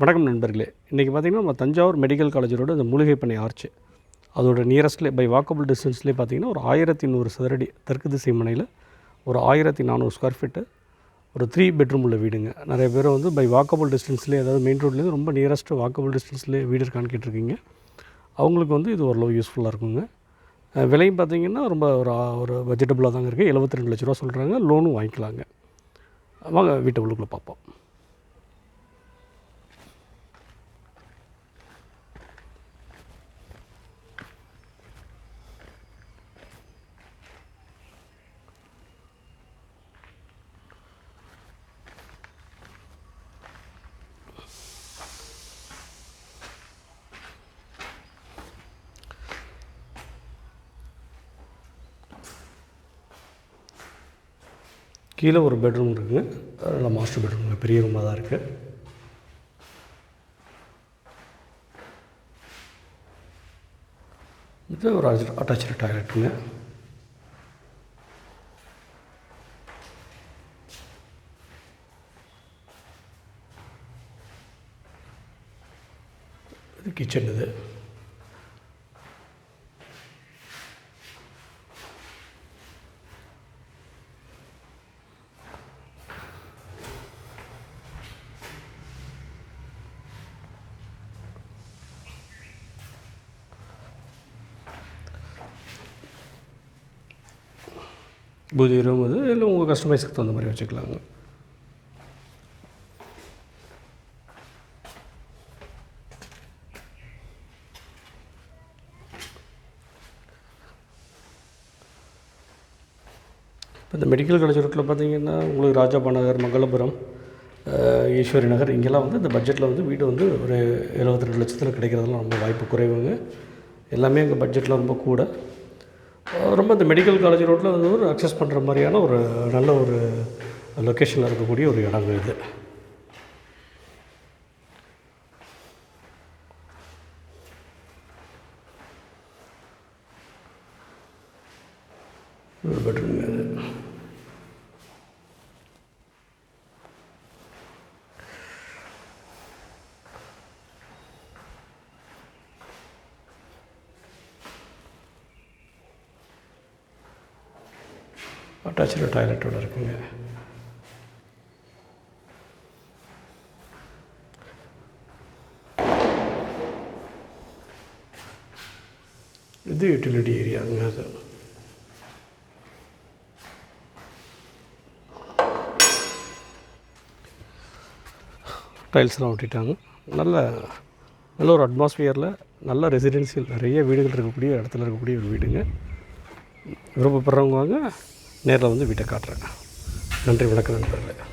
வணக்கம் நண்பர்களே. இன்றைக்கி பார்த்திங்கன்னா நம்ம தஞ்சாவூர் மெடிக்கல் காலேஜரோட இந்த மூலிகை பண்ணை ஆர்ச்சு. அதோட நியரஸ்ட்லேயே பை வாக்கபிள் டிஸ்டன்ஸ்லேயே பார்த்திங்கன்னா ஒரு ஆயிரத்தி நூறு சதுரடி தெற்கு திசை மனையில் ஒரு ஆயிரத்தி நானூறு ஸ்கொயர் ஃபீட்டு ஒரு த்ரீ பெட்ரூம் உள்ள வீடுங்க. நிறைய பேர் வந்து பை வாக்கபிள் டிஸ்டன்ஸ்லேயே அதாவது மெயின் ரோட்லேருந்து ரொம்ப நியரஸ்ட்டு வாக்கபிள் டிஸ்டன்ஸ்லேயே வீடு இருக்கான்னு கேட்டிருக்கீங்க. அவங்களுக்கு வந்து இது ஓரளவு யூஸ்ஃபுல்லாக இருக்குங்க. விலையும் பார்த்திங்கன்னா ரொம்ப ஒரு ஒரு பட்ஜெட்டபுளாக தாங்க இருக்குது எழுபத்தி ரெண்டு லட்ச ரூபா சொல்கிறாங்க லோனும் வாங்கிக்கலாங்க. வாங்க வீட்டை உள்ளுக்குள்ளே பார்ப்போம் கீழே ஒரு பெட்ரூம் இருக்குங்க. நல்ல மாஸ்டர் பெட்ரூம் பெரிய ரூமாக தான் இருக்குது இது ஒரு அட்டாச்சு டாய்லெட்டுங்க இது கிச்சன் இது. பூஜை ரூம் இல்லை உங்கள் கஸ்டமைஸ்க்கு தகுந்த மாதிரி வச்சுக்கலாங்க இப்போ இந்த மெடிக்கல் காலேஜ் ரோட்டில் பார்த்தீங்கன்னா உங்களுக்கு ராஜாபா நகர் மங்களபுரம் ஈஸ்வரி நகர் இங்கெல்லாம் வந்து இந்த பட்ஜெட்டில் வந்து வீடு வந்து ஒரு எழுபத்தி ரெண்டு லட்சத்தில் கிடைக்கிறதெல்லாம் ரொம்ப வாய்ப்பு குறைவுங்க. எல்லாமே எங்கள் பட்ஜெட்டில் ரொம்ப கூட. ரொம்ப இந்த மெடிக்கல் காலேஜ் ரோட்டில் வந்து ஒரு அக்சஸ் பண்ணுற மாதிரியான ஒரு நல்ல ஒரு லொக்கேஷனில் இருக்கக்கூடிய ஒரு இடங்கள் இது. ஒரு பெட்ரூம் இது அட்டாச்சில் டாய்லெட்டோட இருக்குங்க இது யூட்டிலிட்டி ஏரியாங்க அது டைல்ஸ்லாம் ஒட்டிட்டாங்க நல்ல நல்ல ஒரு அட்மாஸ்பியரில் நல்ல ரெசிடென்சியல் நிறைய வீடுகள் இருக்கக்கூடிய இடத்துல இருக்கக்கூடிய ஒரு வீடுங்க. விருப்பப்படுறவங்க வாங்க. நேரில் வந்து வீட்டை காட்டுறேன். நன்றி வணக்கம் நண்பர்களே.